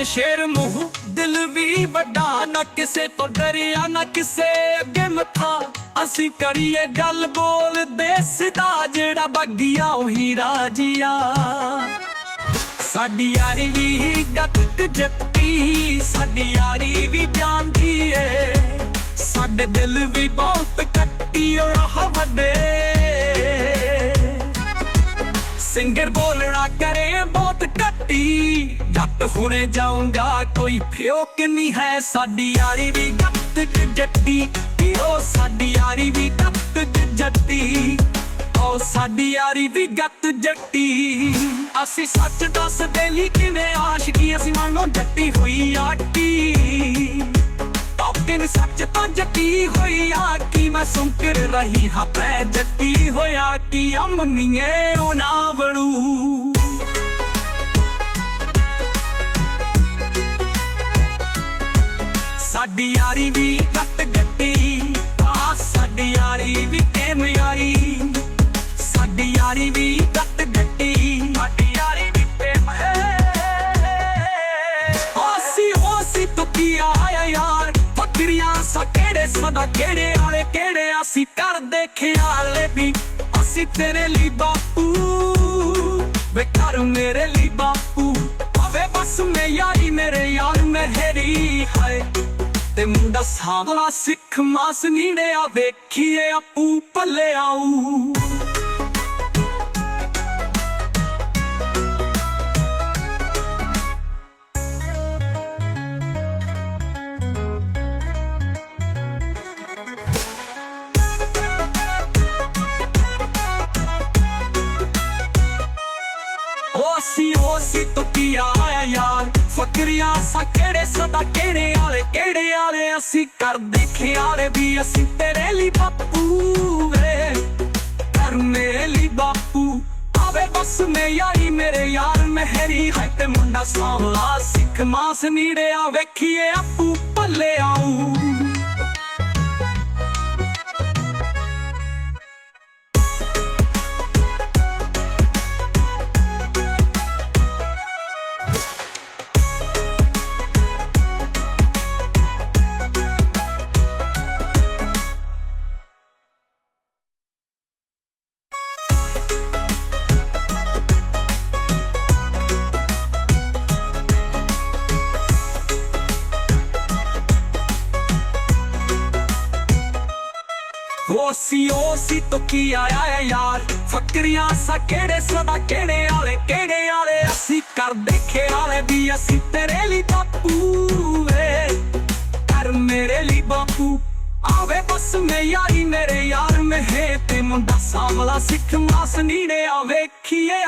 ਜਵਾਨ ਸ਼ੇਰ ਮੂੰਹ, ਦਿਲ ਵੀ ਵੱਡਾ, ਨਾ ਕਿਸੇ ਤੋਂ ਡਰਿਆ, ਨਾ ਕਿਸੇ ਅੱਗੇ ਮੱਥਾ। ਅਸੀਂ ਕਰੀਏ ਗੱਲ ਬੋਲਦੇ ਸਿੱਧਾ ਜਿਹੜਾ ਬੱਗੀਆ, ਉਹੀ ਰਾਜੀਆ। ਸਾਡੀ ਯਾਰੀ ਵੀ ਗੱਤ ਜੱਤੀ, ਸਾਡੀ ਯਾਰੀ ਵੀ ਜਾਂਦੀ ਏ। ਸਾਡੇ ਦਿਲ ਵੀ ਬਹੁਤ ਕੱਟੀ ਰਾਹ ਵੱਡੇ। ਸਿੰਗਰ ਬੋਲਣਾ ਕਰੇ ਬਹੁਤ ਕੱਟੀ ਜੱਟ ਹੁਣੇ ਜਾਊਂਗਾ, ਕੋਈ ਫਿਓਕ ਨਹੀਂ ਹੈ ਸਾਡੀ ਯਾਰੀ ਵੀ ਗੱਤ ਜੱਟੀ। ਓ ਸਾਡੀ ਯਾਰੀ ਵੀ ਗੱਤ ਜੱਟੀ। ਓ ਸਾਡੀ ਯਾਰੀ ਵੀ ਗੱਤ ਜੱਟੀ। ਅਸੀਂ ਸੱਚ ਦੱਸਦੇ ਲਈ ਕਿਵੇਂ ਆਸ਼ਕੀ ਅਸੀਂ ਮੰਨੋ ਜੱਟੀ ਹੋਈ ਆਟੀ ਟੌਪਿਨ ਸੱਚ ਤਾਂ ਜੱਟੀ ਹੋਈ ਆ ਕੀ? ਮੈਂ ਸੁੰਕਰ ਰਹੀ ਹਾਂ, ਪੈ ਜੱਟੀ ਹੋਇਆ ਕੀ? ਅਮਨੀਏ ਉਹ ਨਾ ਬਣੂ। ਸਾਡੀ ਯਾਰੀ ਵੀ ਗੱਟ ਗੱਟੀ ਆ ਸਾਡੀ ਯਾਰੀ ਵੀ ਕਿਵੇਂ ਯਾਰੀ। ਸਾਡੀ ਯਾਰੀ ਵੀ ਗੱਟ ਗੱਟੀ ਸਾਡੀ ਯਾਰੀ ਵੀ ਪ੍ਰੇਮ ਹੈ। ਹੋਸੀ ਹੋਸੀ ਤੂੰ ਆਇਆ ਯਾਰ? ਫਕਰੀਆਂ ਸਾ ਕਿਹੜੇ ਸਦਾ ਕਿਹੜੇ ਵਾਲੇ, ਕਿਹੜੇ ਅਸੀਂ ਕਰਦੇ ਖਿਆਲੇ ਵੀ? ਅਸੀਂ ਤੇਰੇ ਲਈ ਬਾਪੂ। ਵੇ ਕਰ ਮੇਰੇ ਲਈ ਬਾਪੂ। ਆਵੇ ਬਸ ਮੈਂ ਯਾਰੀ ਮੇਰੇ ਯਾਰ ਮਹਿਰੀ ਹੈ ਤੇ ਮੁੰਡਾ ਸਾਵਲਾ ਸਿੱਖ ਮਾਸ ਨੀੜੇ ਵੇਖੀਏ ਆਪੂ ਪੱਲੇ ਆਊ। ਯਾਰ ਸਾ ਕਿਹੜੇ ਸਦਾ ਕਿਹੜੇ ਵਾਲੇ ਕਿਹੜੇ ਵਾਲੇ ਅਸੀਂ ਕਰਦੇ ਖਿਆਲੇ ਵੀ ਅਸੀਂ ਤੇਰੇ ਲਈ ਬਾਪੂ ਵੇ। ਕਰ ਮੇਰੇ ਲਈ ਬਾਪੂ। ਆਵੇ ਬਸ ਮੈਂ ਯਾਰੀ ਮੇਰੇ ਯਾਰ ਮਹਿਰੀ ਹੈ ਤੇ ਮੁੰਡਾ ਸਾਵਲਾ ਸਿੱਖ ਮਾਸ ਨੀੜੇ ਆ, ਵੇਖੀਏ ਆਪੂ ਪੱਲੇ ਆਊ। ਓਸੀ ਓਸੀ ਤੋ ਕੀ ਆਇਆ ਏ ਯਾਰ। ਫਕਰੀਆਂ ਸਾ ਕਿਹੜੇ ਸਦਾ ਕਿਹੜੇ ਵਾਲੇ ਕਿਹੜੇ ਵਾਲੇ? ਅਸੀਂ ਕਰਦੇ ਖਿਆਲੇ ਵੀ ਅਸੀਂ ਤੇਰੇ ਲਈ ਬਾਪੂ ਵੇ ਕਰ ਮੇਰੇ ਲਈ ਬਾਪੂ। ਆਵੇ ਬਸ ਮੈਂ ਯਾਰੀ ਮੇਰੇ ਯਾਰ ਮਹੇ ਤੇ ਮੁੰਡਾ ਸਾਵਲਾ ਸਿੱਖ ਮਾਸ ਨੀੜੇ। ਆਵੇ ਵੇਖੀਏ